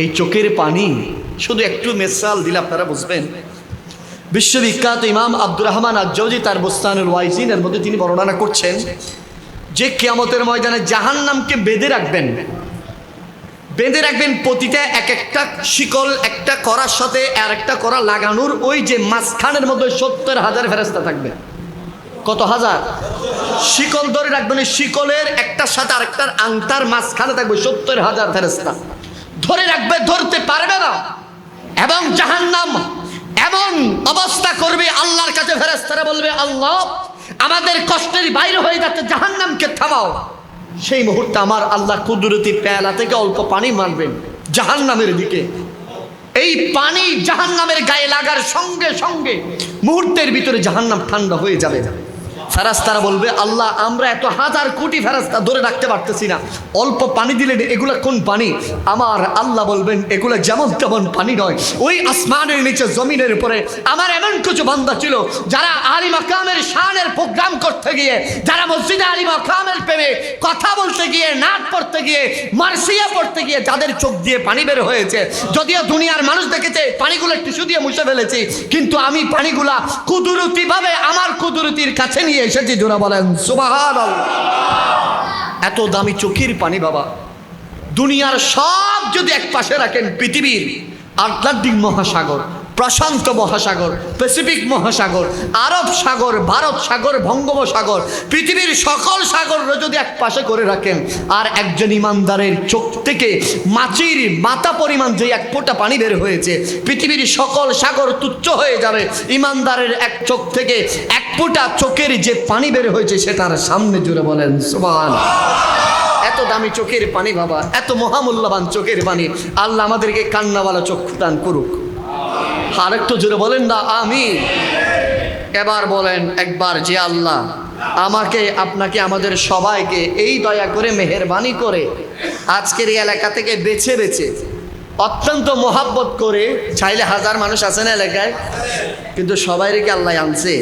এই চোখের পানি, শুধু একটু মেসাল দিলে আপনারা বুঝবেন। বিশ্ববিখ্যাত ইমাম আব্দুর রহমান আজ্জৌজি তার বোস্তানুল ওয়াইজিন এর মধ্যে তিনি বর্ণনা করছেন যে কেয়ামতের ময়দানে জাহান্নামকে বেঁধে রাখবেন। বেঁধে রাখবেন প্রতিটা এক একটা শিকল, একটা করার সাথে আর একটা করা লাগানোর ওই যে মাঝখানের মধ্যে সত্তর হাজার ফেরস্তা থাকবে। কত হাজার? শিকল ধরে রাখবেন শিকলের একটার সাথে আরেকটার আংটার মাঝখানে থাকবে সত্তর হাজার ফেরস্তা ধরে রাখবে, ধরতে পারবে না। এবং জাহান্নাম এমন অবস্থা করবে, আল্লাহর কাছে ফেরেস্তারা বলবে, আল্লাহ, আমাদের কষ্টের বাইরে হয়ে যাচ্ছে, জাহান্নামকে থামাও। সেই মুহূর্তে আমার আল্লাহ কুদরতি পেয়ালা থেকে অল্প পানি মারবেন জাহান্নামের দিকে। এই পানি জাহান্নামের গায়ে লাগার সঙ্গে সঙ্গে মুহূর্তের ভিতরে জাহান্নাম ঠান্ডা হয়ে যাবে। ফেরাস্তারা বলবে, আল্লাহ, আমরা এত হাজার কোটি ফেরাস্তা ধরে রাখতে পারতেছি না। অল্প পানি দিলেন এগুলো কোন পানি? আমার আল্লাহ বলবেন, এগুলো যেমন তেমন পানি নয়। ওই আসমানের নিচে জমিনের উপরে আমার এমন কিছু বান্দা ছিল, যারা আলী মাকামের শানের প্রোগ্রাম করতে গিয়ে, যারা মসজিদে আলী মাকামের প্রেমে কথা বলতে গিয়ে নাচ পড়তে গিয়ে, মার্সিয়া পড়তে গিয়ে যাদের চোখ দিয়ে পানি বের হয়েছে, যদিও দুনিয়ার মানুষ দেখেছে, পানিগুলো টিস্যু দিয়ে মুছে ফেলেছি, কিন্তু আমি পানিগুলা কুদরতি ভাবে আমার কুদরতির কাছে নিয়ে এসেছি, জোরা বলেন সুবাহান এত দামি চোখের পানি, বাবা। দুনিয়ার সব যদি এক পাশে রাখেন, পৃথিবীর আটলান্টিক মহাসাগর প্রশান্ত মহাসাগর প্যাসিফিক মহাসাগর, আরব সাগর, ভারত সাগর, বঙ্গোপসাগর, পৃথিবীর সকল সাগর যদি এক পাশে করে রাখেন, আর একজন ইমানদারের চোখ থেকে মাছির মাথা পরিমাণ যে এক ফোঁটা পানি বের হয়েছে, পৃথিবীর সকল সাগর তুচ্ছ হয়ে যাবে। ইমানদারের এক চোখ থেকে এক ফোঁটা চোখের যে পানি বের হয়েছে, সেটার সামনে জুড়ে বলেন, সুবহান। এত দামি চোখের পানি বাবা, এত মহামূল্যবান চোখের পানি। আল্লাহ আমাদেরকে কান্নাওয়ালা চক্ষু দান করুক। আর একটু জোরে বলেন না আমি এবার বলেন একবার, যে আল্লাহ আমাকে, আপনাকে, আমাদের সবাইকে এই দয়া করে মেহরবানি করে আজকের এই এলাকা থেকে বেছে বেছে অত্যন্ত মোহাব্বত করে, চাইলে হাজার মানুষ আছে না এলাকায়, কিন্তু সবাই রেখে আল্লাহ আনছে?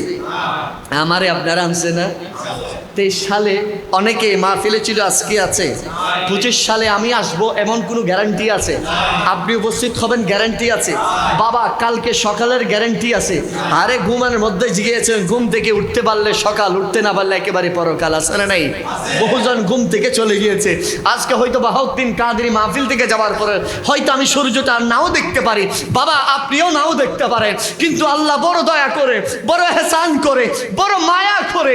আমারে আপনারা আনছে না? তেইশ সালে অনেকে মাহফিলে ছিল, আজকে আছে। পঁচিশ সালে আমি আসব, এমন কোনো গ্যারান্টি আছে? আপনি উপস্থিত হবেন গ্যারান্টি আছে। বাবা, কালকে সকালের গ্যারান্টি আছে। আরে ঘুমানোর মধ্যে জিগিয়েছেন, ঘুম থেকে উঠতে পারলে সকাল, উঠতে না পারলে একেবারে পরকাল, আছে না নাই? বহুজন ঘুম থেকে চলে গিয়েছে। আজকে হয়তো বাহাউদ্দিন কাদেরি মাহফিল থেকে যাওয়ার পরে, হয়তো আমি সূর্যটা নাও দেখতে পারি। বাবা, আপনিও নাও দেখতে পারেন। কিন্তু আল্লাহ বড় দয়া করে, বড় হেসান করে, বড় মায়া করে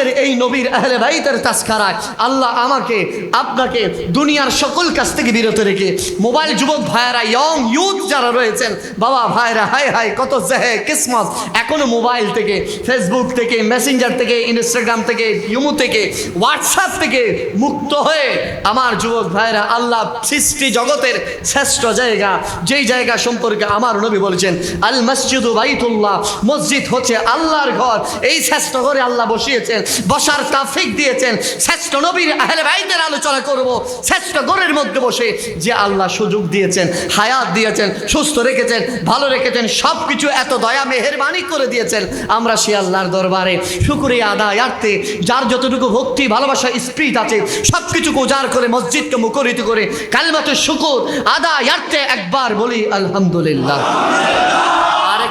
আজকের এই নবীর আহলে ভাইদের তাস্কারায় আল্লাহ আমাকে, আপনাকে, দুনিয়ার সকল কাছ থেকে বিরত রেখে, মোবাইল যুবক ভাইয়েরা ইয়ং ইউথ যারা রয়েছেন, বাবা ভাইরা, হাই হাই, কত জেহে, কিসমত, এখনও মোবাইল থেকে ফেসবুক থেকে মেসেঞ্জার থেকে ইনস্টাগ্রাম থেকে ইউমু থেকে হোয়াটসঅ্যাপ থেকে মুক্ত হয়ে আমার যুবক ভাইরা আল্লাহ সৃষ্টি জগতের শ্রেষ্ঠ জায়গা, যেই জায়গা সম্পর্কে আমার নবী বলেছেন আল মসজিদ বাইতুল্লাহ, মসজিদ হচ্ছে আল্লাহর ঘর, এই শ্রেষ্ঠ ঘরে আল্লাহ বসিয়েছেন বসার তাফিক দিয়েছেন শ্রেষ্ঠ নবীর আহলে ভাইদের আলোচনা করব, শ্রেষ্ঠ ঘরের মধ্যে বসে যে আল্লাহ সুযোগ দিয়েছেন, হায়াত দিয়েছেন, সুস্থ রেখেছেন, ভালো রেখেছেন সব কিছু এত দয়া, মেহেরবানি করে দিয়েছেন, আমরা সে আল্লাহর দরবারে শুকুরিয়া আদায় আর্থে যার যতটুকু ভক্তি, ভালোবাসা স্প্রিট আছে সব কিছু উজাড় করে, মসজিদকে মুখরিত করে কালমাতে শুকুর আদায় আর্থে একবার বলি, আলহামদুলিল্লাহ।